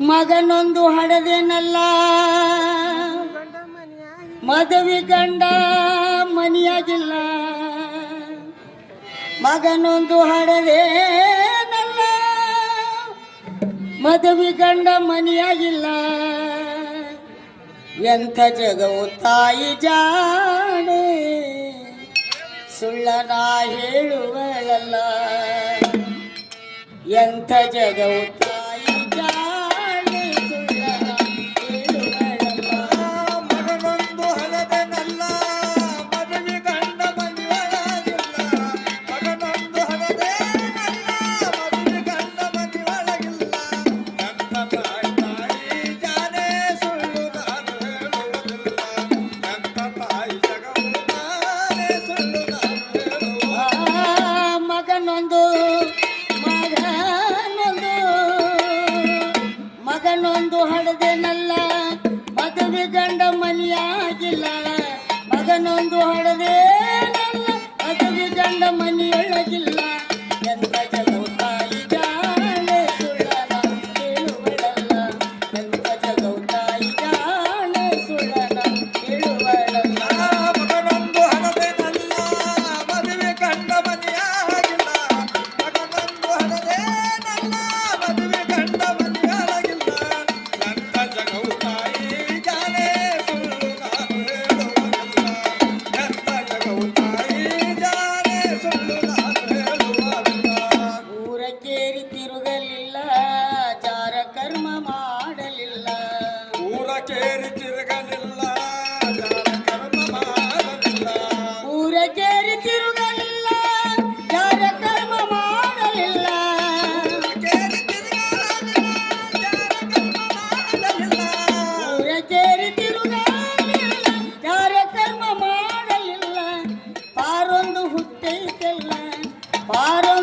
ಮಗನೊಂದು ಹಡದೇನಲ್ಲ. ಮದುವೆ ಗಂಡ ಮನೆಯಾಗಿಲ್ಲ. ಮಗನೊಂದು ಹಡದೇನಲ್ಲ. ಮದುವೆ ಗಂಡ ಮನೆಯಾಗಿಲ್ಲ. ಎಂಥ ಜಗವು ತಾಯಿ ಜಾಣೆ. ಸುಳ್ಳನ ಹೇಳುವಳಲ್ಲ. ಎಂಥ ಜಗವು ಬಂದು ಹಡದೆನಲ್ಲ ಮದುವೆ ಗಂಡ ಮನೆಯಾಗಿಲ್ಲ. ಮಗನೊಂದು ಹಡದೆ Para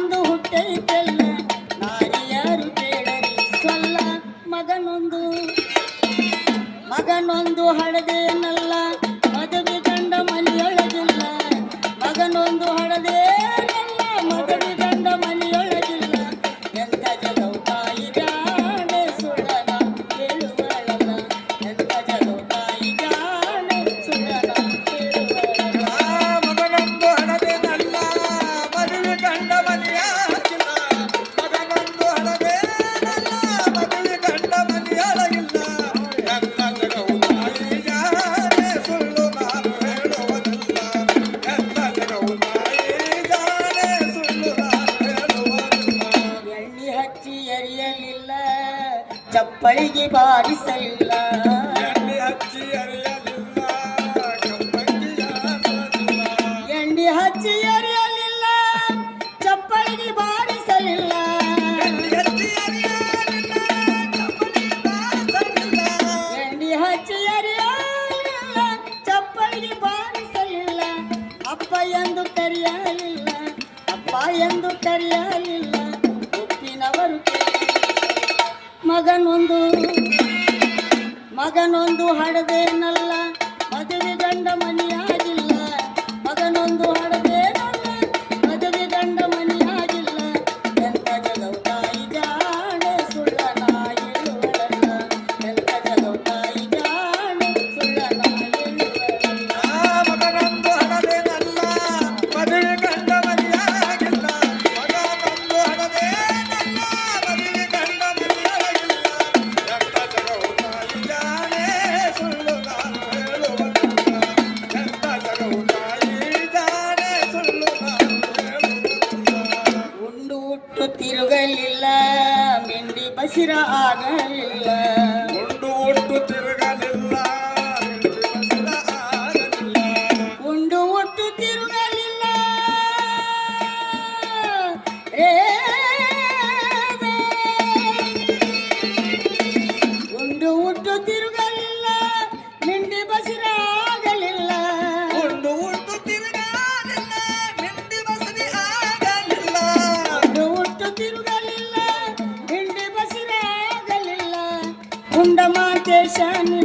ಪಳಿಗೆ ಬಾಡಿಸಲಿಲ್ಲ ಎಂಡಿ ಹಚ್ಚಿ ಅರಿಯಲಿಲ್ಲ ಎಣ್ಣೆ ಹಚ್ಚಿ ಅರಿಯಲಿಲ್ಲ ಚಪ್ಪಳಿಗೆ ಬಾರಿಸಲಿಲ್ಲ. ಎಣ್ಣೆ ಹಚ್ಚಿ ಅರಿಯಲಿಲ್ಲ ಚಪ್ಪಳಿಗೆ ಬಾರಿಸಲಿಲ್ಲ. ಅಪ್ಪ ಎಂದು ಕರೆಯಲಿಲ್ಲ ಅಪ್ಪ ಎಂದು ಕರೆಯಲಿಲ್ಲ. ಉಪ್ಪಿನವರು ಮಗನೊಂದು ಮಗನೊಂದು ಹಡದೇನಲ್ಲ ಹಸಿರ ಆಗಲಿ ఉండమా దేశాన్ని